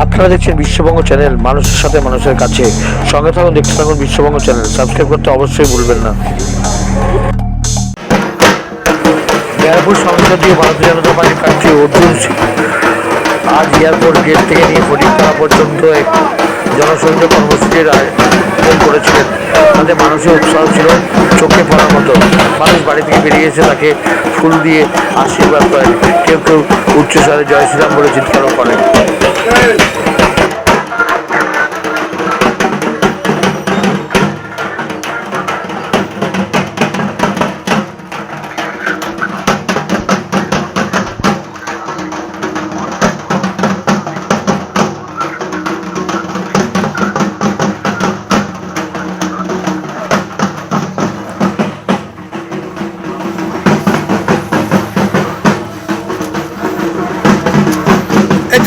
আপনারা দেখছেন বিশ্ববঙ্গ চ্যানেল, মানুষের সাথে মানুষের কাছে। সঙ্গে থাকুন, দেখতে থাকুন বিশ্ববঙ্গ চ্যানেল। সাবস্ক্রাইব করতে অবশ্যই ভুলবেন না। এয়ারপোর্ট সংসদীয় ভারতীয় জনতা পার্টির প্রার্থী অর্জুন সিং। আজ এয়ারপোর্ট গেট থেকে নিয়ে ফটিকপাড়া পর্যন্ত এক জনসংযোগ কর্মসূচির আয়োজন করেছিলেন। তাতে মানুষের উৎসাহ ছিল চোখে পড়ার মতো। মানুষ বাড়ি থেকে বেরিয়ে এসে তাকে ফুল দিয়ে আশীর্বাদ করেন কেউ কেউ উচ্চস্বরে জয় শ্রীরাম বলে চিৎকারও করেন। একটু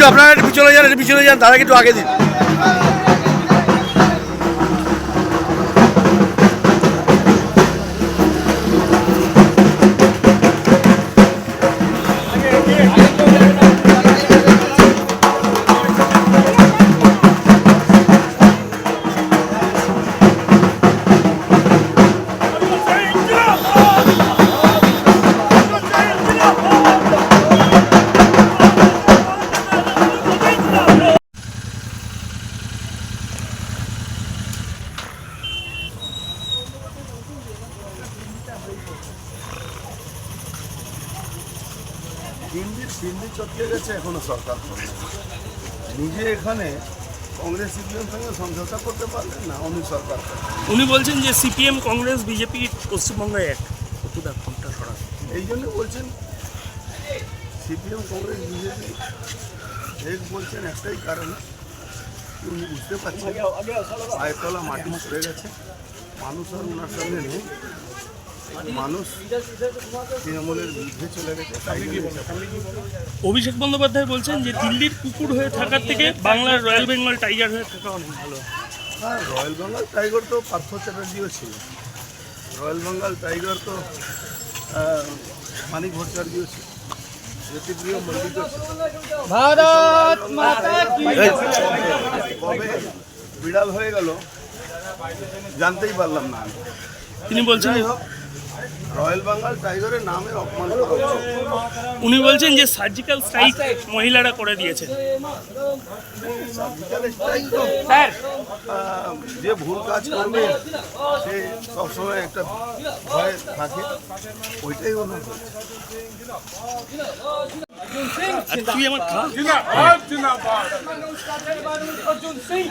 আপনারা পিছনে যান পিছনে যান তারা একটু আগে দিন। দিল্লির দিল্লি চটকে গেছে এখনও সরকার নিজে এখানে কংগ্রেস সিপিএম সঙ্গে সমঝোতা করতে পারলেন না উনি সরকার উনি বলছেন যে সিপিএম কংগ্রেস বিজেপি পশ্চিমবঙ্গে এক। কোনটা সরাস এই জন্য বলছেন সিপিএম কংগ্রেস বিজেপি এক বলছেন একটাই কারণ উনি বুঝতে পারছেন? পায়ের তলা মাটি সরে গেছে। মানুষ আর ওনার সঙ্গে নেই। মানুষ তৃণমূলের বিরুদ্ধে চলে গেছে তাই জন্য এসব অভিষেক বন্দ্যোপাধ্যায় বলছেন যে দিল্লির কুকুর হয়ে থাকার থেকে বাংলার রয়্যাল বেঙ্গল টাইগার হয়ে থাকা অনেক ভালো। হ্যাঁ রয়্যাল বেঙ্গল টাইগার তো পার্থ চ্যাটার্জিও ছিল। রয়্যাল বেঙ্গল টাইগার তো মানিক ভট্টাচার্যও ছিল। জ্যোতিপ্রিয় ভারত কবে বিড়াল হয়ে গেল জানতেই পারলাম না আমি। তিনি বলছেন যাই হোক রয়্যাল টাইগারের উনি বলছেন যে সার্জিক্যাল স্ট্রাইক মহিলারা করে দিয়েছেন। যে ভুল কাজ করবে সে সবসময় একটা ভয় থাকে ওইটাই আমার অর্জুন সিং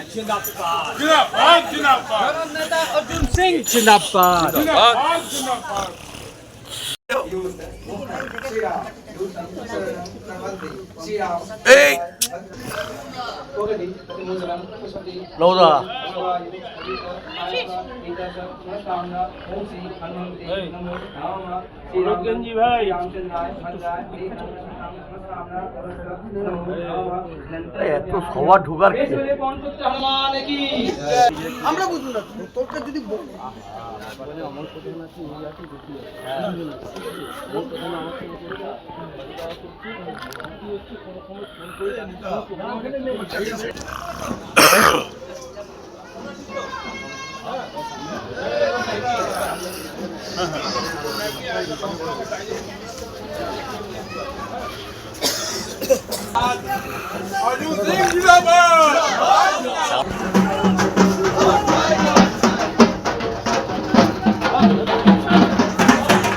অর্জুন সিং এই নৌদা ভাই। এত সবার ঢুকার আমরা বুঝব না তোরটা যদি আমার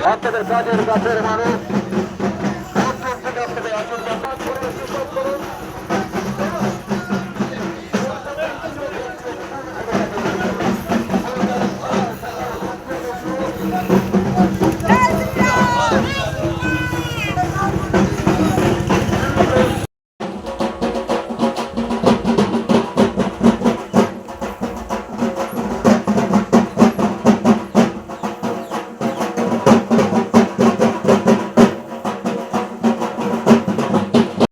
আপনাদের কাজের কাছের মানুষ